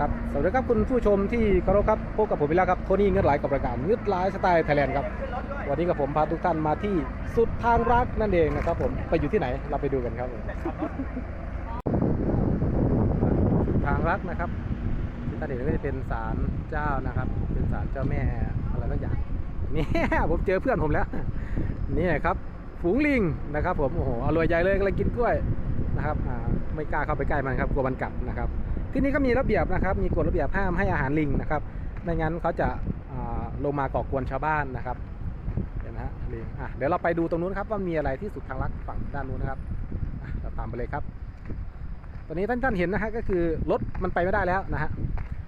ครับสวัสดีครับคุณผู้ชมที่เคารพครับพบกับผมอีกแล้วครับโทนี่เงินไหลกับรายการเงืดไหลสไตล์ไทยแลนด์ครับวันนี้กับผมพาทุกท่านมาที่สุดทางรักนั่นเองนะครับผมไปอยู่ที่ไหนเราไปดูกันครับผมสุดทางรักนะครับที่ท่านเห็นก็จะเป็นศาลเจ้านะครับ เป็นศาลเจ้าแม่อะไรสักอย่างนี่ผมเจอเพื่อนผมแล้วนี่ครับฝูงลิงนะครับ ผมโอ้โหอร่อยใหญ่เลยกำลังกินกล้วยนะครับไม่กล้าเข้าไปใกล้มันครับกลัวมันกัดนะครับ ที่นี่ก็มีระเบียบนะครับ มีกฎระเบียบห้ามให้อาหารลิงนะครับ ไม่งั้นเขาจะลงมาก่อกวนชาวบ้านนะครับ เห็นไหมฮะลิงอะเดี๋ยวเราไปดูตรงนู้นครับว่ามีอะไรที่สุดทางลักฝั่งด้านนู้นนะครับเราตามไปเลยครับ ตอนนี้ท่านท่านเห็นนะฮะก็คือรถมันไปไม่ได้แล้วนะฮะ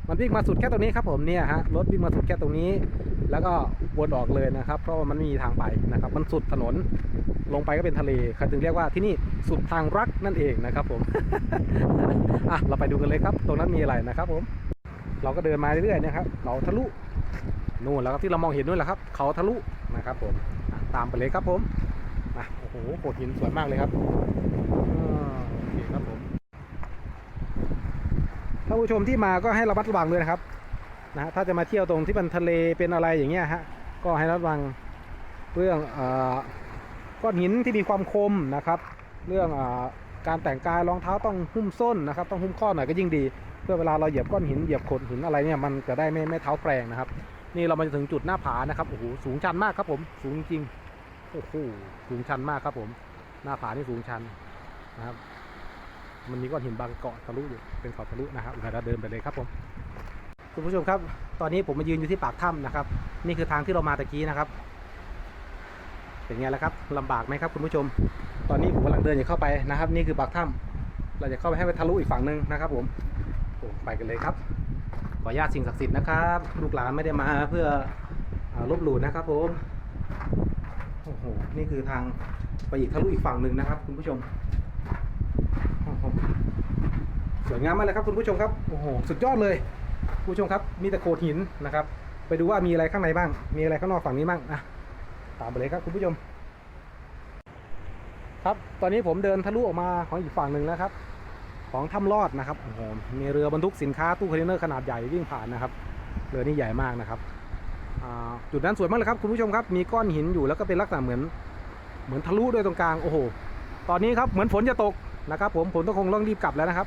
มันวิ่งมาสุดแค่ตรงนี้ครับผมเนี่ยฮะ รถวิ่งมาสุดแค่ตรงนี้ แล้วก็วนออกเลยนะครับ เพราะว่ามันไม่มีทางไปนะครับ มันสุดถนนลงไปก็เป็นทะเลเขาถึงเรียกว่าที่นี่สุดทางรักนั่นเองนะครับผมอะเราไปดูกันเลยครับ ตรงนั้นมีอะไรนะครับ ผม เราก็เดินมาเรื่อยๆนะครับเขาทะลุนู่นแล้วครับที่เรามองเห็นนู่นแหละครับ เขาทะลุนะครับ ผมตามไปเลยครับผมอะโอ้โหโขดหินสวยมากเลยครับอ่าโอเคครับผมท่านผู้ชมที่มาก็ให้ระมัดระวังด้วยนะครับ นะฮะถ้าจะมาเที่ยวตรงที่เป็นทะเลเป็นอะไรอย่างเงี้ยฮะก็ให้ระมัดระวังเรื่องอก้อนหินที่มีความคมนะครับ เรื่องอการแต่งกายรองเท้าต้องหุ้มส้นนะครับ ต้องหุ้มข้อหน่อยก็ยิ่งดี เพื่อเวลาเราเหยียบก้อนหินเหยียบโขดหินอะไรเนี่ยมันจะได้ไม่ไม่เท้าแปลงนะครับ นี่เรามาถึงจุดหน้าผานะครับโอ้โหสูงชันมากครับผมสูงจริงโอ้โหสูงชันมากครับผม หน้าผานี่สูงชันนะครับ มันมีก้อนหินบางเกาะทะลุอยู่เป็นเขาทะลุนะครับเดี๋ยวเราเดินไปเลยครับผม คุณผู้ชมครับ ตอนนี้ผมมายืนอยู่ที่ปากถ้ำนะครับ นี่คือทางที่เรามาตะกี้นะครับ เป็นไงแล่ะครับลำบากไหมครับคุณผู้ชม ตอนนี้ผมกำลังเดินอยู่เข้าไปนะครับ นี่คือปากถ้ำเราจะเข้าไปให้ไปทะลุอีกฝั่งหนึ่งนะครับผมโอ้ไปกันเลยครับ ขออนุญาตสิ่งศักดิ์สิทธิ์นะครับลูกหลานไม่ได้มาเพื่ออลบหลู่นะครับผมโอ้โหนี่คือทางไปอีกทะลุอีกฝั่งหนึ่งนะครับ คุณผู้ชมโอ้โหสวยงามมากเลยครับคุณผู้ชมครับโอ้โหสุดยอดเลย ผู้ชมครับ มีแต่โขดหินนะครับ ไปดูว่ามีอะไรข้างในบ้าง มีอะไรข้างนอกฝั่งนี้บ้างอะตามไปเลยครับคุณผู้ชม ครับตอนนี้ผมเดินทะลุออกมาของอีกฝั่งหนึ่งนะครับ ของถ้ำลอดนะครับโอ้โหมีเรือบรรทุกสินค้าตู้คอนเทนเนอร์ขนาดใหญ่วิ่งผ่านนะครับเรือนี่ใหญ่มากนะครับจุดนั้นสวยมากเลยครับคุณผู้ชมครับมีก้อนหินอยู่แล้วก็เป็นลักษณะเหมือนเหมือนทะลุด้วยตรงกลางโอ้โหตอนนี้ครับเหมือนฝนจะตกนะครับ ผมผมต้องคงต้องรีบกลับแล้วนะครับ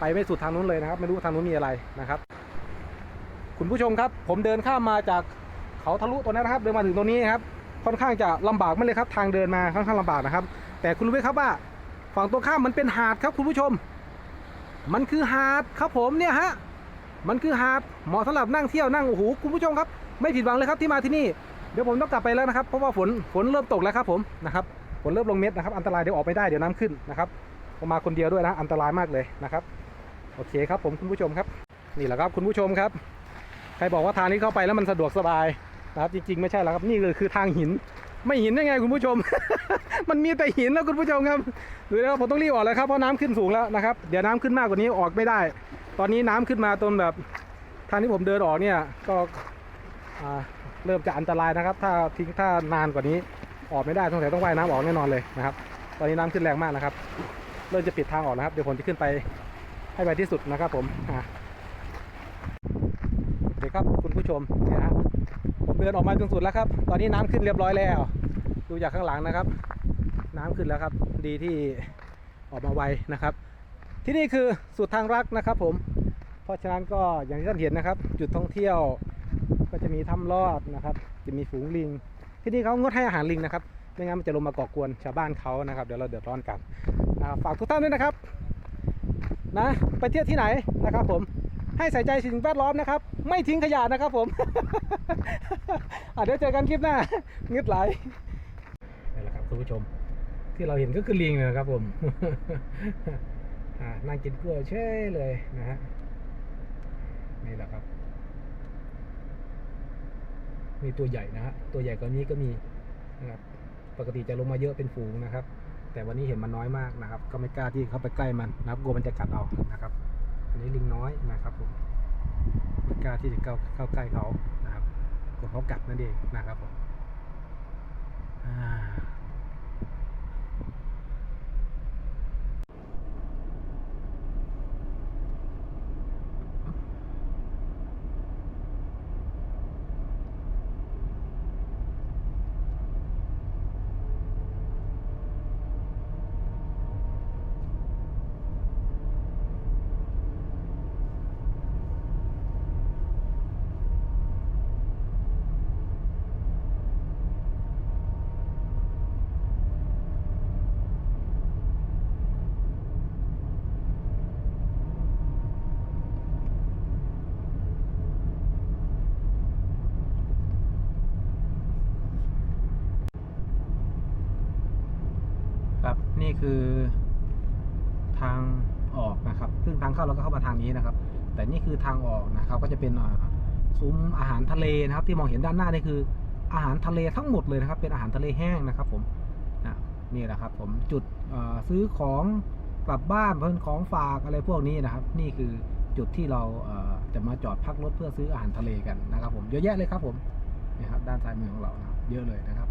ไปไม่สุดทางนู้นเลยนะครับ ไม่รู้ทางนู้นมีอะไรนะครับ คุณผู้ชมครับ ผมเดินข้ามมาจากเขาทะลุตรงนั้นนะครับ เดินมาถึงตรงนี้ครับค่อนข้างจะลำบากมากเลยครับ ทางเดินมาค่อนข้างลำบากนะครับ แต่คุณรู้ไหมครับว่า ฝั่งตรงข้ามมันเป็นหาดครับคุณผู้ชม มันคือหาดครับผมเนี่ยฮะมันคือหาดเหมาะสำหรับนั่งเที่ยวนั่งโอ้โหคุณผู้ชมครับ ไม่ผิดหวังเลยครับที่มาที่นี่เดี๋ยวผมต้องกลับไปแล้วนะครับเพราะว่าฝนฝนเริ่มตกแล้วครับผมนะครับฝนเริ่มลงเม็ดนะครับอันตรายเดี๋ยวออกไม่ได้เดี๋ยวน้ำขึ้นนะครับผมมาคนเดียวด้วยนะอันตรายมากเลยนะครับ โอเคครับผมคุณผู้ชมครับ นี่แหละครับคุณผู้ชมครับ ใครบอกว่าทางนี้เข้าไปแล้วมันสะดวกสบายนะครับจริงๆไม่ใช่แล้วครับนี่เลยคือทางหิน ไม่หินได้ไงคุณผู้ชม มันมีแต่หินนะคุณผู้ชมครับดูแล้วผมต้องรีบออกเลยครับเพราะน้ำขึ้นสูงแล้วนะครับเดี๋ยวน้ำขึ้นมากกว่านี้ออกไม่ได้ ตอนนี้น้ำขึ้นมาตรงแบบทางที่ผมเดินออกเนี่ยก็เริ่มจะอันตรายนะครับ ถ้าทิ้งถ้านานกว่านี้ออกไม่ได้ต้องแต่ต้องว่ายน้ำออกแน่นอนเลยนะครับ ตอนนี้น้ำขึ้นแรงมากนะครับ เริ่มจะปิดทางออกนะครับ เดี๋ยวผมจะขึ้นไปให้ไวที่สุดนะครับผมอ่า โอเคครับคุณผู้ชมเนี่ยนะผมเดินออกมาจนสุดแล้วครับ ตอนนี้น้ำขึ้นเรียบร้อยแล้ว ดูจากข้างหลังนะครับ น้ำขึ้นแล้วครับ ดีที่ออกมาไวนะครับ ที่นี่คือสุดทางรักนะครับ ผม เพราะฉะนั้นก็อย่างที่ท่านเห็นนะครับ จุดท่องเที่ยวก็จะมีถ้ำลอดนะครับ จะมีฝูงลิง ที่นี่เขางดให้อาหารลิงนะครับไม่งั้นมันจะลงมาก่อกวนชาวบ้านเขานะครับเดี๋ยวเราเดือดร้อนกันฝากทุกท่านด้วยนะครับ นะ ไปเที่ยวที่ไหนนะครับผม ให้ใส่ใจสิ่งแวดล้อมนะครับ ไม่ทิ้งขยะนะครับผมอะเดี๋ยวเจอกันคลิปหน้างึดไหลนี่แหละครับคุณผู้ชม ที่เราเห็นก็คือลิงนะครับผมอ่านั่งกินกล้วยเช่เลยนะฮะนี่แหละครับมีตัวใหญ่นะฮะตัวใหญ่กว่านี้ก็มีนะครับปกติจะลงมาเยอะเป็นฝูงนะครับ แต่วันนี้เห็นมันน้อยมากนะครับ ก็ไม่กล้าที่เข้าไปใกล้มันนะครับกลัวมันจะกัดเอานะครับ อันนี้ลิงน้อยนะครับผมไม่กล้าที่จะเข้าเข้าใกล้เขานะครับกลัวเขากัดนั่นเองนะครับผมอ่าี่คือทางออกนะครับ ซึ่งทางเข้าเราก็เข้ามาทางนี้นะครับ แต่นี่คือทางออกนะครับ ก็จะเป็นซุ้มอาหารทะเลนะครับ ที่มองเห็นด้านหน้านี่คือ อาหารทะเลทั้งหมดเลยนะครับ เป็นอาหารทะเลแห้งนะครับ ผมนะนี่แหละครับ ผมจุดซื้อของกลับบ้านเพื่อนของฝากอะไรพวกนี้นะครับ นี่คือจุดที่เราเจะมาจอดพักรถเพื่อซื้ออาหารทะเลกันนะครับ ผมเยอะแยะเลยครับผมนี่ครับด้านซ้ายมือของเรานะครับเยอะเลยนะครับ